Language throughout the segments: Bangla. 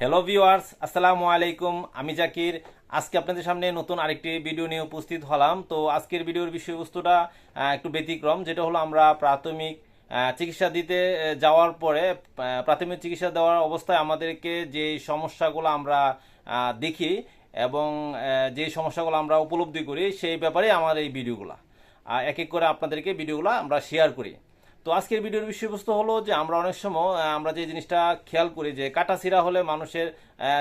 হ্যালো ভিউয়ার্স আসসালামু আলাইকুম আমি জাকির। আজকে আপনাদের সামনে নতুন আরেকটি ভিডিও নিয়ে উপস্থিত হলাম। তো আজকের ভিডিওর বিষয়বস্তুটা একটু ব্যতিক্রম, যেটা হলো আমরা প্রাথমিক চিকিৎসা দিতে যাওয়ার পরে প্রাথমিক চিকিৎসা দেওয়ার অবস্থায় আমাদেরকে যে সমস্যাগুলো আমরা দেখি এবং যে সমস্যাগুলো আমরা উপলব্ধি করি, সেই ব্যাপারে আমার এই ভিডিওগুলো এক এক করে আপনাদেরকে ভিডিওগুলো আমরা শেয়ার করি। তো আজকের ভিডিওর বিষয়বস্তু হলো যে আমরা অনেক সময় আমরা যে জিনিসটা খেয়াল করি যে কাটাছিরা হলে মানুষের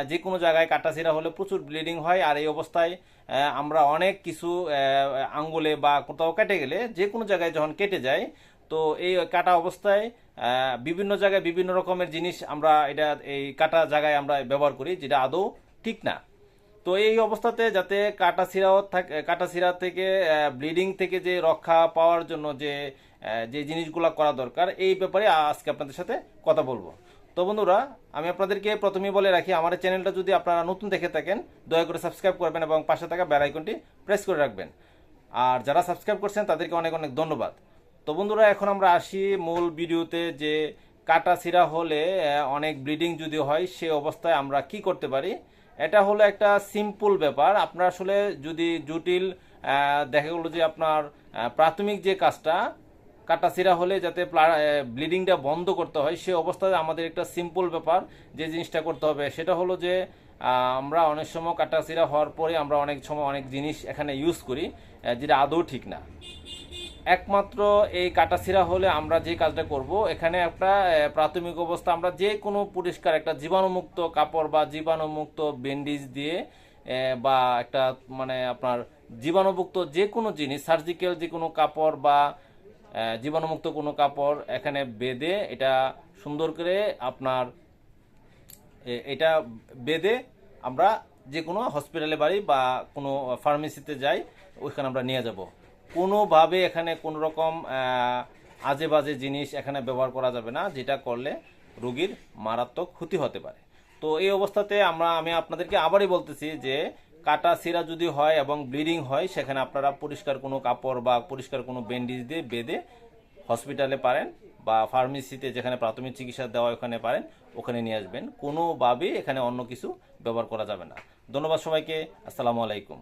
যে কোনো জায়গায় কাটাছিরা হলে প্রচুর ব্লিডিং হয় আর এই অবস্থায় আমরা অনেক কিছু আঙ্গুলে বা কোথাও কেটে গেলে যে কোনো জায়গায় যখন কেটে যায়, তো এই কাটা অবস্থায় বিভিন্ন জায়গায় বিভিন্ন রকমের জিনিস আমরা এটা, এই কাটা জায়গায় আমরা ব্যবহার করি যেটা আদৌ ঠিক না। তো এই অবস্থাতে যাতে কাটা সিরাও থাকে কাটা সিরা থেকে ব্লিডিং থেকে যে রক্ষা পাওয়ার জন্য যে যে জিনিসগুলো করা দরকার, এই ব্যাপারে আজকে আপনাদের সাথে কথা বলব। তো বন্ধুরা, আমি আপনাদেরকে প্রথমেই বলে রাখি, আমার চ্যানেলটা যদি আপনারা নতুন দেখে থাকেন, দয়া করে সাবস্ক্রাইব করবেন এবং পাশে থাকা বেল আইকনটি প্রেস করে রাখবেন। আর যারা সাবস্ক্রাইব করছেন, তাদেরকে অনেক অনেক ধন্যবাদ। তো বন্ধুরা, এখন আমরা আসি মূল ভিডিওতে যে কাটা হলে অনেক ব্লিডিং যদি হয়, সে অবস্থায় আমরা কি করতে পারি? এটা হলো একটা সিম্পল ব্যাপার। আপনার আসলে যদি জটিল দেখা গেলো যে আপনার প্রাথমিক যে কাজটা কাটাছিরা হলে যাতে ব্লিডিংটা বন্ধ করতে হয়, সে অবস্থায় আমাদের একটা সিম্পল ব্যাপার যে জিনিসটা করতে হবে। সেটা হলো যে আমরা অনেক সময় কাটাছিরা হওয়ার পরে আমরা অনেক সময় অনেক জিনিস এখানে ইউজ করি যেটা আদৌ ঠিক না। একমাত্র এই কাটাছিরা হলে আমরা যে কাজটা করব, এখানে একটা প্রাথমিক অবস্থা আমরা যে কোনো পরিষ্কার একটা জীবাণুমুক্ত কাপড় বা জীবাণুমুক্ত ব্যান্ডেজ দিয়ে বা একটা মানে আপনার জীবাণুমুক্ত যে কোনো জিনিস, সার্জিক্যাল যে কোনো কাপড় বা জীবাণুমুক্ত কোনো কাপড় এখানে বেঁধে এটা সুন্দর করে আপনার এটা বেঁধে আমরা যে কোনো হসপিটালে বাড়ি বা কোনো ফার্মেসিতে যাই, ওইখানে আমরা নিয়ে যাব। কোনোভাবে এখানে কোনো রকম আজে বাজে জিনিস এখানে ব্যবহার করা যাবে না, যেটা করলে রুগীর মারাত্মক ক্ষতি হতে পারে। তো এই অবস্থাতে আমরা, আমি আপনাদেরকে আবারই বলতেছি যে, কাটা সিরা যদি হয় এবং ব্লিডিং হয়, সেখানে আপনারা পরিষ্কার কোনো কাপড় বা পরিষ্কার কোনো ব্যান্ডেজ দিয়ে বেঁধে হসপিটালে পারেন বা ফার্মেসিতে যেখানে প্রাথমিক চিকিৎসা দেওয়া ওখানে পারেন, ওখানে নিয়ে আসবেন। কোনোভাবেই এখানে অন্য কিছু ব্যবহার করা যাবে না। ধন্যবাদ সবাইকে। আসসালামু আলাইকুম।